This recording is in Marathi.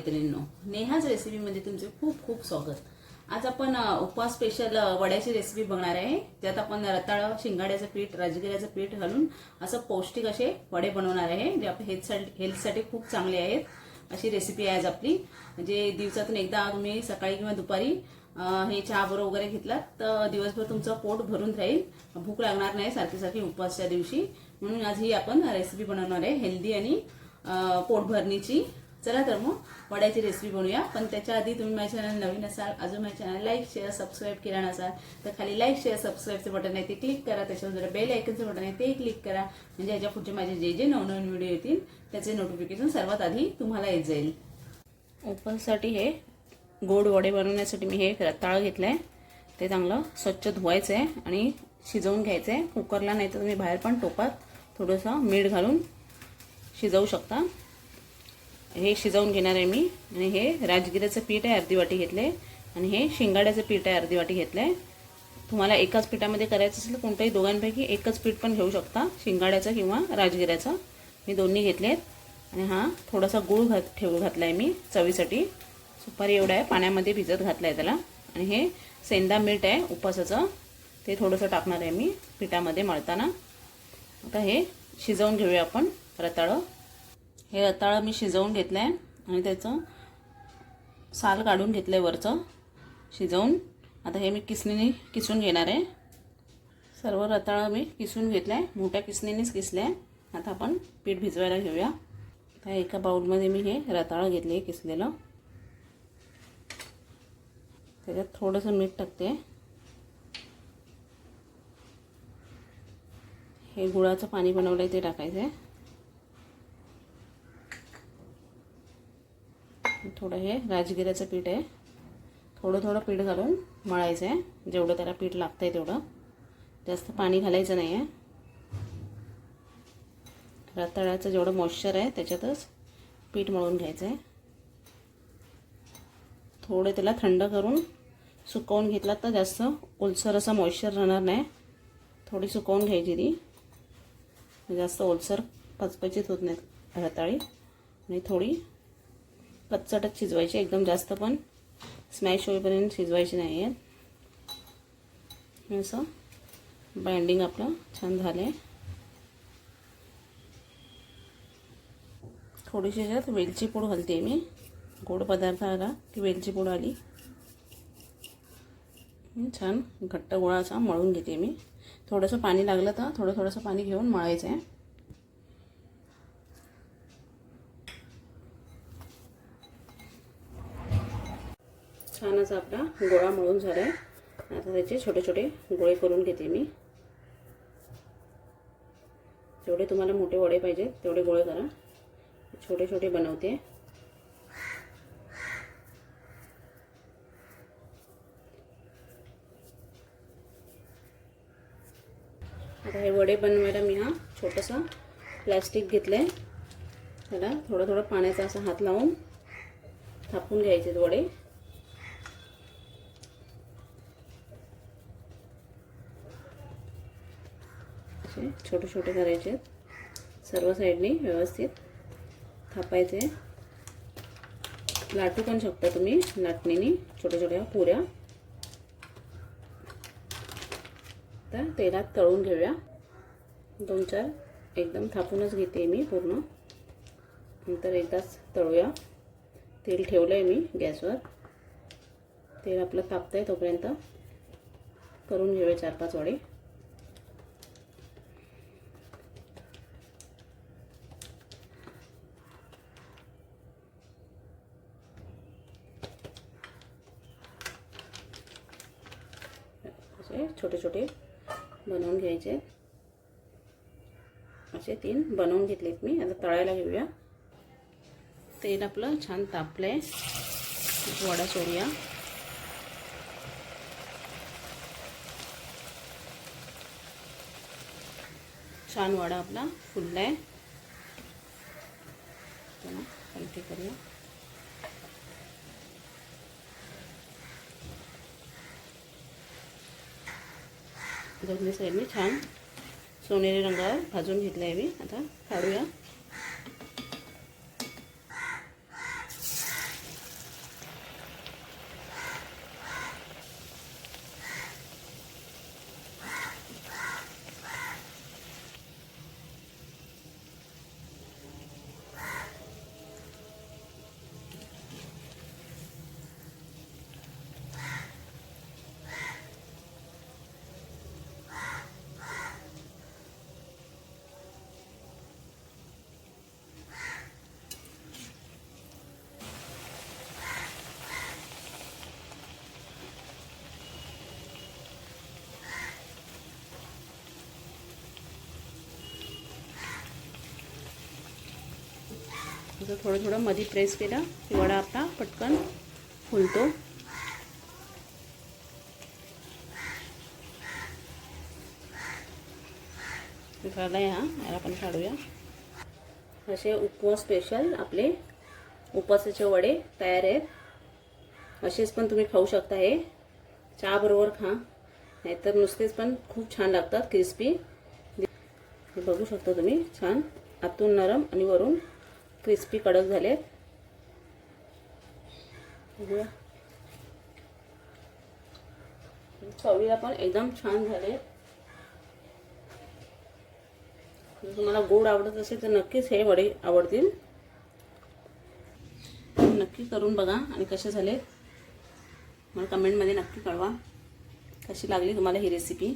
मैत्रिणींनो नेहाच रेसिपीमध्ये तुमचे खूप खूप स्वागत. आज आपण उपवास स्पेशल वड्याची रेसिपी बघणार आहे. ज्यात आपण रताळ शिंगाड्याचं पीठ राजगिऱ्याचं पीठ घालून असं पौष्टिक असे वडे बनवणार आहे. जे आपल्या हेल्थसाठी हेल्थसाठी खूप चांगले आहेत. अशी रेसिपी आहे आज आपली. जे दिवसातून एकदा तुम्ही सकाळी किंवा दुपारी हे चहा बरोबर वगैरे घेतलात तर दिवसभर तुमचं पोट भरून राहील. भूक लागणार नाही सारखी सारखी उपवासच्या दिवशी. म्हणून आज ही आपण रेसिपी बनवणार आहे. हेल्दी आणि पोटभरणीची चला तर मग वड्याची रेसिपी बनवूया. पण त्याच्या आधी तुम्ही माझ्या चॅनल नवीन असाल अजून माझ्या चॅनल लाईक शेअर सबस्क्राईब केला नसाल तर खाली लाईक शेअर सबस्क्राईबचं बटन आहे ते क्लिक करा. त्याच्यावर जरा बेल आयकनचं बटन आहे ते क्लिक करा. म्हणजे याच्या पुढचे माझे जे जे नवनवीन व्हिडिओ येतील त्याचे नोटिफिकेशन सर्वात आधी तुम्हाला येत जाईल. ओपनसाठी हे गोड वडे बनवण्यासाठी मी हे रताळ घेतलं आहे ते चांगलं स्वच्छ धुवायचं आहे आणि शिजवून घ्यायचं आहे कुकरला नाही तर तुम्ही बाहेर पण टोपात थोडंसं मीठ घालून शिजवू शकता. हे शिजवून घेणार आहे मी. आणि हे राजगिऱ्याचं पीठ आहे अर्धी वाटी घेतले आणि हे शिंगाड्याचं पीठ आहे अर्धी वाटी घेतलं आहे तुम्हाला एकाच पिठामध्ये करायचं असेल तर कोणत्याही दोघांपैकी एकच पीठ पण घेऊ शकता शिंगाड्याचं किंवा राजगिऱ्याचं मी दोन्ही घेतले आहेत आणि हा थोडासा गूळ घात ठेवू घातला आहे मी चवीसाठी. सुपारी एवढा आहे पाण्यामध्ये भिजत घातला आहे त्याला. आणि हे सेंदा मीठ आहे उपासाचं. ते थोडंसं टाकणार आहे मी पिठामध्ये मळताना. आता हे शिजवून घेऊया आपण रताळं. हे रताळं मी शिजवून घेतलं आहे आणि त्याचं साल काढून घेतलं आहे वरचं. शिजवून. आता हे मी किसणीने किसून घेणार आहे. सर्व रताळं मी किसून घेतलं आहे मोठ्या किसणीनेच किसले आहे आता आपण पीठ भिजवायला घेऊया. आता एका बाऊलमध्ये मी हे रताळं घेतले आहे किसलेलं. त्याच्यात थोडंसं मीठ टाकते. हे गुळाचं पाणी बनवलं आहे ते टाकायचं आहे थोडं हे राजगिऱ्याचं पीठ आहे. थोडं थोडं पीठ घालून मळायचं आहे. जेवढं त्याला पीठ लागतं आहे तेवढं. जास्त पाणी घालायचं नाही आहे रताळ्याचं जेवढं मॉइश्चर आहे त्याच्यातच पीठ मळून घ्यायचं आहे. थोडं त्याला थंड करून सुकवून घेतला तर जास्त ओलसर असा मॉइश्चर राहणार नाही. थोडी सुकवून घ्यायची ती. जास्त ओलसर पचपचीत होत नाहीत रताळी. आणि थोडी कच्चटच शिजवायचे एकदम जास्त पण. स्मॅश होईपर्यंत शिजवायचे नाही आहेत असं बाइंडिंग आपलं छान झालं आहे थोडीशी ह्याच्यात वेलची पूड घालते मी. गोड पदार्थ आला की वेलची पूड आली. छान घट्ट गोळा असा मळून घेते मी. थोडंसं पाणी लागलं तर थोडं थोडंसं पाणी घेऊन मळायचं आहे छान असा आपला गोळा मळून झाला आहे आता त्याचे छोटे छोटे गोळे करून घेते मी. जेवढे तुम्हाला मोठे वडे पाहिजे तेवढे गोळे करा. छोटे छोटे बनवते. आता हे वडे बनवायला मी हा छोटासा प्लॅस्टिक घेतलं आहे त्याला थोडं थोडं पाण्याचा असा हात लावून थापून घ्यायचे वडे. असे छोटे छोटे करायचे सर्व साईडनी व्यवस्थित थापायचे. लाटू पण शकता तुम्ही लाटणीनी छोट्या छोट्या पुऱ्या. तर तेलात तळून घेऊया. दोन चार एकदम थापूनच घेते मी पूर्ण. नंतर एकदाच तळूया. तेल ठेवलं आहे मी गॅसवर. तेल आपलं तापतं आहे तोपर्यंत. करून घेऊया चार पाच वडे असे छोटे छोटे बनवून घ्यायचे. असे तीन बनवून घेतलेत मी. आता तळायला घेऊया. तेल आपलं छान तापलं आहे वडा सोडूया. छान वडा आपला फुलला आहे करूया. दोन्ही साईडने छान सोनेरी रंगावर भाजून घेतलं आहे मी. आता काढूया. असं थोडं थोडं मध्ये प्रेस केलं की वडा आपला पटकन फुलतो. झाला आहे हा याला आपण काढूया. असे उपवा स्पेशल आपले उपवासाचे वडे तयार आहेत. असेच पण तुम्ही खाऊ शकता हे. चहा बरोबर खा. नाहीतर नुसतेच पण खूप छान लागतात क्रिस्पी बघू शकता तुम्ही छान. आतून नरम आणि वरून क्रिस्पी कडक झाले. चवीला पण एकदम छान झाले. जर तुम्हाला गोड आवडत असेल तर नक्कीच हे वडे आवडतील. नक्की करून बघा आणि कसे झाले. मला कमेंटमध्ये नक्की कळवा. कशी लागली तुम्हाला ही रेसिपी